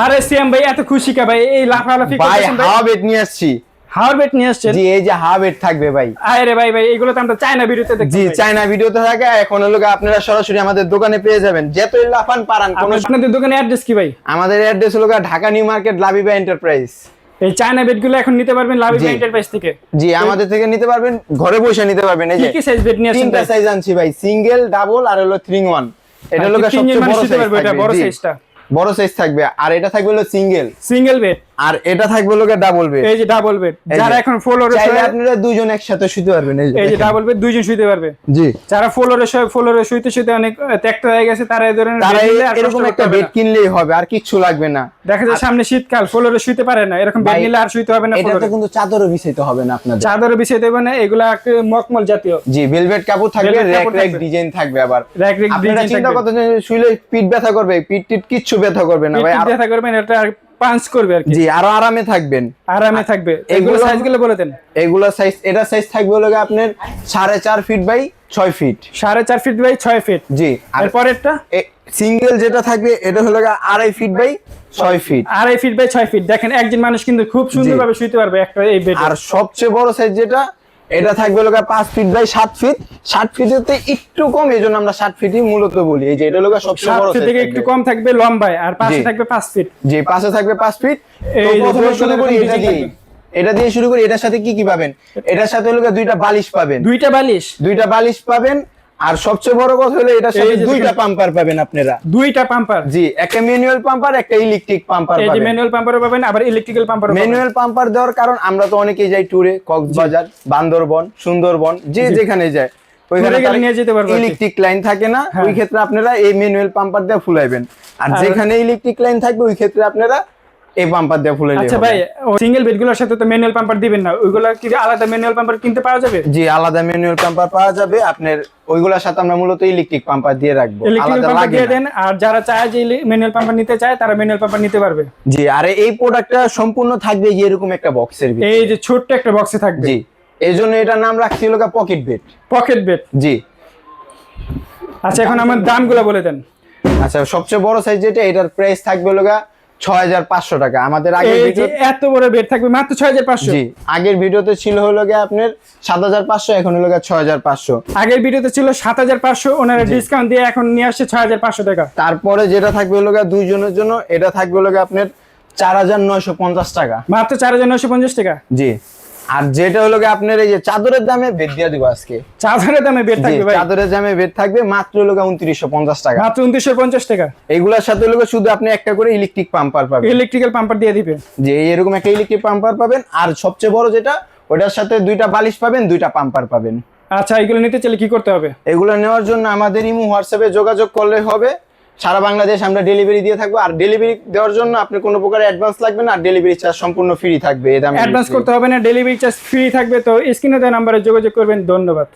আরে সিএম ভাই এত খুশি কা ভাই? এই লাফালাফি ভাই বেড নিয়ে আসছি। হাওয়ার নিয়ে আসছেন? জি এই যে বেড থাকবে ভাই। আরে ভাই ভাই এগুলো তো আমরা চায়না ভিডিওতে দেখছি জি চাইনা ভিডিওতে থাকে এখন হলো আপনারা সরাসরি আমাদের দোকানে পেয়ে যাবেন। যতই লাফান পারান কোনো আপনাদের দোকানে অ্যাড্রেস কি ভাই? আমাদের অ্যাড্রেস হলো Dhaka new market Labiba enterprise এই চায়না বেডগুলো এখন নিতে পারবেন লাভি। এন্টারপ্রাইজ থেকে। জি আমাদের থেকে নিতে পারবেন ঘরে বসে নিতে পারবেন এই যে কি সাইজ বেড নিয়ে আসছেন তিনটা সাইজ আনছি ভাই সিঙ্গেল ডাবল আর হলো থ্রি ওয়ান এটা হলো সবচেয়ে বড় সাইজ এটা বড় সাইজটা বড় সাইজ থাকবে আর এটা থাকবে হলো সিঙ্গেল সিঙ্গেল বেড আর এটা থাকবে গিয়ে ডাবল বেড এই যে ডাবল বেড যারা এখন ফ্লোরে চাইলে আপনারা দুজন একসাথে শুতে পারবেন এই যে এই যে ডাবল বেড দুইজন শুইতে পারবে। জি। যারা ফ্লোরে ফ্লোরে শুইতে শুইতে অনেক ত্যাক্ত হয়ে গেছে তারা এই ধরনের তারা এরকম একটা বেড কিনলেই হবে আর কিচ্ছু লাগবে না। দেখা যায় সামনে শীতকাল ফ্লোরে শুইতে পারে না। এরকম বেড নিলে আর শুইতে হবে না এটাতে কিন্তু চাদরও বিছাইতে হবে না আপনাদের। চাদরে বিছিয়ে দেবে না এগুলা মকমল জাতীয়। জি ভেলভেট কাপড় থাকবে র‍্যাক র‍্যাক ডিজাইন থাকবে। আবার। র‍্যাক র‍্যাক ডিজাইন চিন্তা যে শুইলে পিঠ ব্যথা করবে পিঠ টিট কিচ্ছু ব্যথা করবে না ভাই আর- ব্যথা করবেন এটা পাঞ্চ করবে আর কি। জি আরও আরামে থাকবেন। আরামে থাকবে। এগুলো এগুলো- সাইজগুলো বলে দেন। এগুলো সাইজ এটা সাইজ থাকবে হলো আপনার সাড়ে চার ফিট বাই ছয় ফিট সাড়ে চার ফিট বাই ছয় ফিট জি আর পরেরটা? সিঙ্গেল যেটা থাকবে এটা হলো আড়াই ফিট বাই ছয় ফিট আড়াই ফিট বাই ছয় ফিট দেখেন একজন মানুষ কিন্তু খুব সুন্দরভাবে শুইতে পারবে একটা এই বেড আর সবচেয়ে বড় সাইজ যেটা এটা থাকবে লোকের পাঁচ ফিট বাই সাত ফিট ষাট ফিটেতে একটু কম এই জন্য আমরা ষাট ফিটই মূলত বলি। এই যে এটা লোকের সব সবচেয়ে বড় থেকে একটু কম থাকবে লম্বায় আর পাশে থাকবে পাঁচ ফিট যে পাশে থাকবে পাঁচ ফিট এই প্রথমে শুরু করি এটা দিয়ে। এটা দিয়ে শুরু করি এটার সাথে কি কি পাবেন? এটার সাথে হলো দুইটা বালিশ পাবেন। দুইটা বালিশ। দুইটা বালিশ পাবেন আর সবচেয়ে বড় কথা হলো এটার সাথে দুইটা পাম্পার পাবেন আপনারা। দুইটা পাম্পার জি একটা ম্যানুয়াল পাম্পার একটা ইলেকট্রিক পাম্পার পাবেন এই যে ম্যানুয়াল পাম্পারও পাবেন আবার ইলেকট্রিক্যাল পাম্পারও পাবেন। ম্যানুয়াল পাম্পার দেওয়ার কারণ আমরা তো অনেকেই যাই ট্যুরে কক্সবাজার বান্দরবন সুন্দরবন যে যেখানে যায়। ইলেকট্রিক লাইন থাকে না হ্যাঁ। ওই ক্ষেত্রে আপনারা এই ম্যানুয়াল পাম্পার দিয়ে ফুলাইবেন। আর- যেখানে ইলেকট্রিক লাইন থাকবে ওই ক্ষেত্রে আপনারা এই পাম্পার দিয়ে ফুলাইলে আচ্ছা ভাই সিঙ্গেল বেডগুলোর সাথে তো ম্যানুয়াল পাম্পার দিবেন না ওইগুলো কি আলাদা ম্যানুয়াল পাম্পার কিনতে পাওয়া যাবে? জি আলাদা ম্যানুয়াল পাম্পার পাওয়া যাবে। আপনার ওইগুলোর সাথে আমরা মূলত ইলেকট্রিক পাম্পার দিয়ে রাখব। আলাদা পাম্পার দিয়ে দেন আর যারা চায় যে ম্যানুয়াল পাম্পার নিতে চায় তারা ম্যানুয়াল পাম্পার নিতে পারবে। জি আর এই প্রোডাক্টটা সম্পূর্ণ থাকবে এরকম একটা বক্সের ভিতরে। এই যে ছোট্ট একটা বক্সে থাকবে। জি এই জন্য এটার নাম রাখছি হলো পকেট বেড পকেট বেড জি। আচ্ছা এখন আমার দামগুলো বলে দেন। আচ্ছা সবচেয়ে বড় সাইজ যেটা এটার প্রাইস থাকবে হলো ছয় হাজার পাঁচশো টাকা। আমাদের আগের ভিডিও এত বড় বেড থাকবে মাত্র জি আগের ভিডিওতে ছিল হলো গিয়ে আপনার সাত হাজার পাঁচশো এখন হলো পাঁচশো। আগের ভিডিওতে ছিল সাত হাজার পাঁচশো ওনারা ডিসকাউন্ট দিয়ে এখন নিয়ে আসছে ছয় হাজার পাঁচশো টাকা। তারপরে যেটা থাকবে হলো গিয়ে দুইজনের জন্য এটা থাকবে হলো গিয়ে আপনার চার হাজার নয়শো পঞ্চাশ টাকা। মাত্র চার হাজার নয়শো পঞ্চাশ টাকা? জি। আর যেটা হলো আপনার এই যে চাদরের দামে বেড দিয়ে দিব আজকে। চাদরের দামে বেড থাকবে ভাই। চাদরের দামে বেড থাকবে মাত্র হলো উনত্রিশশো পঞ্চাশ টাকা। মাত্র উনত্রিশশো পঞ্চাশ টাকা। এগুলোর সাথে হলো শুধু আপনি একটা করে ইলেকট্রিক পাম্পার পাবেন। ইলেকট্রিক্যাল পাম্পার দিয়ে দিবেন যে এরকম একটা ইলেকট্রিক পাম্পার পাবেন। আর সবচেয়ে বড় যেটা ওটার সাথে দুইটা বালিশ পাবেন দুইটা পাম্পার পাবেন। আচ্ছা এগুলো নিতে চাইলে কি করতে হবে? এগুলো নেওয়ার জন্য আমাদের ইমো হোয়াটসঅ্যাপে যোগাযোগ করলে হবে। সারা বাংলাদেশ আমরা ডেলিভারি দিয়ে থাকব। আর ডেলিভারি দেওয়ার জন্য আপনি কোনো প্রকার অ্যাডভান্স লাগবে না আর ডেলিভারি চার্জ সম্পূর্ণ ফ্রি থাকবে অ্যাডভান্স করতে হবে না ডেলিভারি চার্জ ফ্রি থাকবে। তো স্ক্রিনে দেওয়া নাম্বারে যোগাযোগ করবেন। ধন্যবাদ।